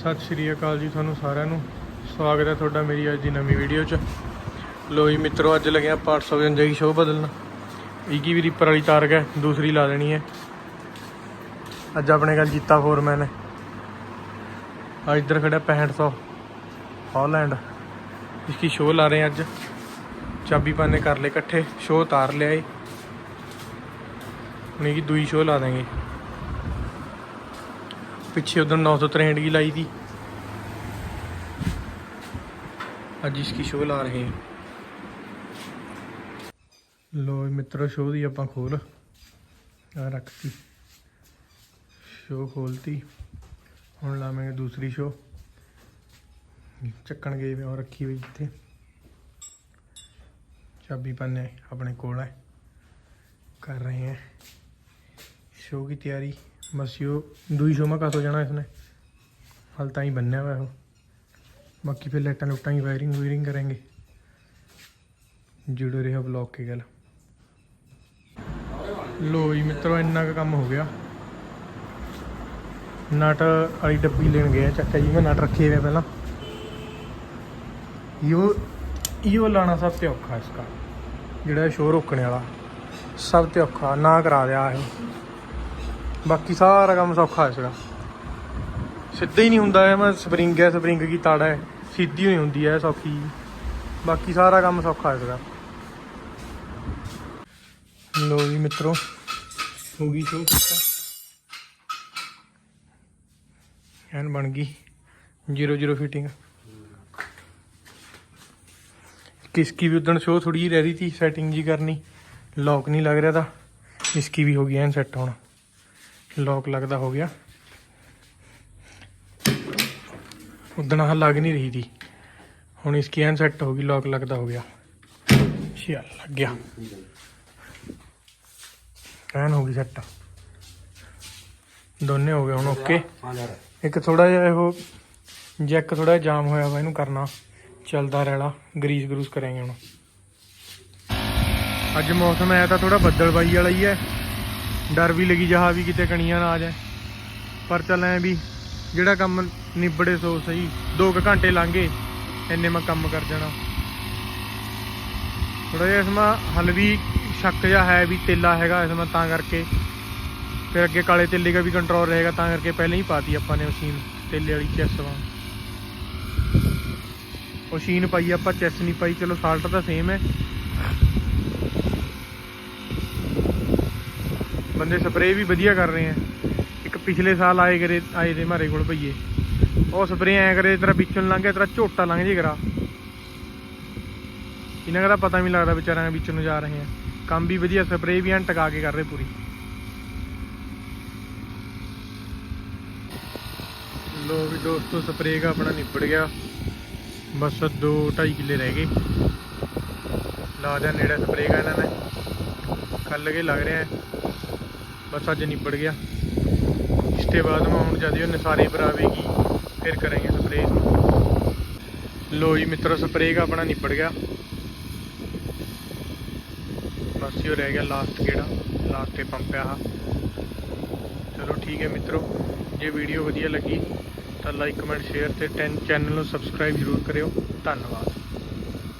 ਸਤਿ ਸ਼੍ਰੀ ਅਕਾਲ ਜੀ ਤੁਹਾਨੂੰ ਸਾਰਿਆਂ ਨੂੰ। ਸਵਾਗਤ ਹੈ ਤੁਹਾਡਾ ਮੇਰੀ ਅੱਜ ਦੀ ਨਵੀਂ ਵੀਡੀਓ 'ਚ। ਲੋ ਜੀ ਮਿੱਤਰੋ, ਅੱਜ ਲੱਗਿਆ 555 ਦੀ ਸ਼ੋਅ ਬਦਲਣਾ। ਇੱਕੀ ਵੀ ਰੀਪਰ ਵਾਲੀ ਤਾਰ ਗਿਆ ਦੂਸਰੀ ਲਾ ਦੇਣੀ ਹੈ। ਅੱਜ ਆਪਣੇ ਕੋਲ ਜੀਤਾ ਫੋਰਮੈਨ ਹੈ। ਆ ਇੱਧਰ ਖੜਾ 6500 ਹਾਲੈਂਡ। ਇਸकी ਸ਼ੋਅ ਲਾ ਰਹੇ ਅੱਜ। ਚਾਬੀ ਪਾਨੇ ਕਰ ਲਏ ਇਕੱਠੇ, ਸ਼ੋਅ ਉਤਾਰ ਲਿਆ ਏ। ਹੁਣ ਇਹਦੀ ਦੂਈ ਸ਼ੋਅ ਲਾ ਦਾਂਗੇ ਪਿੱਛੇ ਉਦੋਂ 963 की ਲਾਈ ਦੀ ਅੱਜ ਇਸकी ਸ਼ੋਅ ਲਾ ਰਹੇ ਹਾਂ। ਲੋ ਮਿੱਤਰ ਸ਼ੋਅ ਦੀ ਆਪਾਂ ਖੋਲ। ਆ ਰੱਖਤੀ। ਸ਼ੋਅ ਖੋਲਤੀ। ਹੁਣ ਲਾਵਾਂਗੇ ਦੂਸਰੀ ਸ਼ੋਅ ਚੱਕਣ ਗਏ ਮੈਂ ਉਹ ਰੱਖੀ ਹੋਈ ਜਿੱਥੇ। ਚਾਬੀ ਪੰਨੇ ਆਪਣੇ ਕੋਲ ਹੈ ਕਰ ਰਹੇ ਹਾਂ ਸ਼ੋਅ ਦੀ ਤਿਆਰੀ। बस यो दुई शो में कस हो जाना इसने हल ताई बनने हुआ है वो बाकी फिर लाइटा लुटा की वायरिंग वूयरिंग करेंगे जुड़े रहे ब्लॉग के गल लो जी मित्रों इन्ना का काम हो गया नट वाली डब्बी लेन गए चक्का जी में नट रखे हुए पहला यो यो लाना सब ते औखा इसका ਜਿਹੜਾ ਸ਼ੋਅ ਰੋਕਣੇ ਵਾਲਾ ਸਭ ਤੇ ਔਖਾ ਨਾ ਕਰਾ ਦਿਆ ਇਹ ਬਾਕੀ ਸਾਰਾ ਕੰਮ ਸੌਖਾ ਹੈ ਇਸਦਾ ਸਿੱਧਾ ਹੀ ਨਹੀਂ ਹੁੰਦਾ ਹੈ ਮੈਂ ਸਪਰਿੰਗ ਹੈ ਸਪਰਿੰਗ ਕੀ ਤਾੜਾ ਹੈ ਸਿੱਧੀ ਹੋਈ ਹੁੰਦੀ ਹੈ ਸੌਖੀ ਬਾਕੀ ਸਾਰਾ ਕੰਮ ਸੌਖਾ ਹੈ ਇਸਦਾ ਲੋ ਜੀ ਮਿੱਤਰੋ ਹੋ ਗਈ ਸ਼ੋਅ ਕੀਤਾ ਐਨ ਬਣ ਗਈ 00 ਫਿਟਿੰਗ किसकी भी उधर शो थोड़ी रह रही थी सेटिंग जी करनी लॉक नहीं लग रहा था इसकी भी हो गया एन सेट होना ਲੋਕ ਲੱਗਦਾ ਹੋ ਗਿਆ। ਉਦਣ ਆ ਲੱਗ ਨਹੀਂ ਰਹੀ ਦੀ ਹੁਣ ਇਸ ਕੀ ਸੈੱਟ ਹੋ ਗਈ, ਲੌਕ ਲੱਗਦਾ ਹੋ ਗਿਆ। ਚਲ ਲੱਗ ਗਿਆ। ਐਨ ਹੋ ਗਈ ਸੈੱਟ ਦੋਨੇ ਹੋ ਗਏ, ਹੁਣ ਓਕੇ ਇੱਕ ਥੋੜਾ ਜਿਹਾ ਇਹੋ ਜੈਕ ਥੋੜਾ ਜਿਹਾ ਜਾਮ ਹੋਇਆ ਵਾ ਇਹਨੂੰ ਕਰਨਾ। ਚਲਦਾ ਰਹਿਣਾ, ਗਰੀਸ ਗਰੂਸ ਕਰਾਂਗੇ ਹੁਣ। ਅੱਜ ਮੌਸਮ ਆਇਆ ਤਾਂ ਥੋੜਾ ਬੱਦਲਬਾਈ ਵਾਲਾ ਹੀ ਹੈ। ਡਰ ਵੀ ਲੱਗੀ ਜਹਾ ਵੀ ਕਿਤੇ ਕਣੀਆਂ ਨਾ ਆ ਜਾਏ ਪਰ ਚੱਲ ਐ ਵੀ ਜਿਹੜਾ ਕੰਮ ਨਿਬੜੇ ਸੋ ਸਹੀ 2 ਕੁ ਘੰਟੇ ਲੰਘੇ, ਇੰਨੇ ਮੈਂ ਕੰਮ ਕਰ ਜਾਣਾ। ਥੋੜਾ ਜਿਹਾ ਇਸਮਾ ਹਲ ਵੀ ਸ਼ੱਕ ਜਿਹਾ ਹੈ ਵੀ ਤੇਲਾ ਹੈਗਾ ਇਸਮਾ ਤਾਂ ਕਰਕੇ। ਫਿਰ ਅੱਗੇ ਕਾਲੇ ਤੇਲੇ ਦਾ ਵੀ ਕੰਟਰੋਲ ਰਹੇਗਾ, ਤਾਂ ਕਰਕੇ ਪਹਿਲਾਂ ਹੀ ਪਾਤੀ ਆਪਾਂ ਨੇ ਮਸ਼ੀਨ, ਤੇਲੇ ਵਾਲੀ ਚੈਸ ਵਾਂ ਮਸ਼ੀਨ ਪਾਈ, ਆਪਾਂ ਚੈਸ ਨਹੀਂ ਪਾਈ, ਚਲੋ ਸਾਲਟ ਤਾਂ ਸੇਮ ਹੈ। ਬੰਦੇ ਸਪਰੇਅ ਵੀ ਵਧੀਆ ਕਰ ਰਹੇ ਆ। ਇੱਕ ਪਿਛਲੇ ਸਾਲ ਆਏ ਕਰੇ, ਆਏ ਦੇ ਮਾਰੇ ਕੋਲ ਭਈਏ। ਉਹ ਸਪਰੇਅ ਐ ਕਰੇ, ਤੇਰਾ ਵਿੱਚੋਂ ਲੰਘ ਗਿਆ, ਤੇਰਾ ਝੋਟਾ ਲੰਘ ਜੇ ਕਰਾ। ਇਹਨਾਂ ਦਾ ਪਤਾ ਵੀ ਲੱਗਦਾ ਵਿਚਾਰਿਆਂ ਦੇ ਵਿੱਚ ਨੂੰ ਜਾ ਰਹੇ ਆ। ਕੰਮ ਵੀ ਵਧੀਆ, ਸਪਰੇਅ ਵੀ ਐਨ ਟਕਾ ਕੇ ਕਰ ਰਹੇ ਪੂਰੀ। ਲੋ ਵੀ ਦੋਸਤੋ, ਸਪਰੇਅ ਦਾ ਆਪਣਾ ਨਿਪੜ ਗਿਆ। ਬਸ 2 2.5 ਕਿੱਲੇ ਰਹਿ ਗਏ। ਲਾ ਦਿਆ ਨੇੜੇ ਸਪਰੇਅ ਦਾ ਇਹਨਾਂ ਕੱਲ ਕੇ ਲੱਗ ਰਿਹਾ। ਹੈ। ਬਸ ਅੱਜ ਨਿਬੜ ਗਿਆ। ਇਸ ਤੋਂ ਬਾਅਦ ਮੈਂ ਹੁਣ ਜਦ ਇਹ ਸਾਰੇ ਪਰ ਆਵੇਗੀ, ਫਿਰ ਕਰਾਂਗੇ ਸਪਰੇਅ ਲੋ ਜੀ ਮਿੱਤਰੋ ਸਪਰੇਅ ਦਾ ਆਪਣਾ ਨਿਬੜ ਗਿਆ। ਬਸ ਇਹ ਰਹਿ ਗਿਆ ਲਾਸਟ ਕਿਹੜਾ ਲਾਸਟ ਤੇ ਪੰਪ ਆ ਚਲੋ ਠੀਕ ਹੈ ਮਿੱਤਰੋ, ਜੇ ਵੀਡੀਓ ਵਧੀਆ ਲੱਗੀ ਤਾਂ ਲਾਈਕ ਕਮੈਂਟ ਸ਼ੇਅਰ ਤੇ 10 ਚੈਨਲ ਨੂੰ ਸਬਸਕ੍ਰਾਈਬ ਜ਼ਰੂਰ ਕਰਿਓ। ਧੰਨਵਾਦ।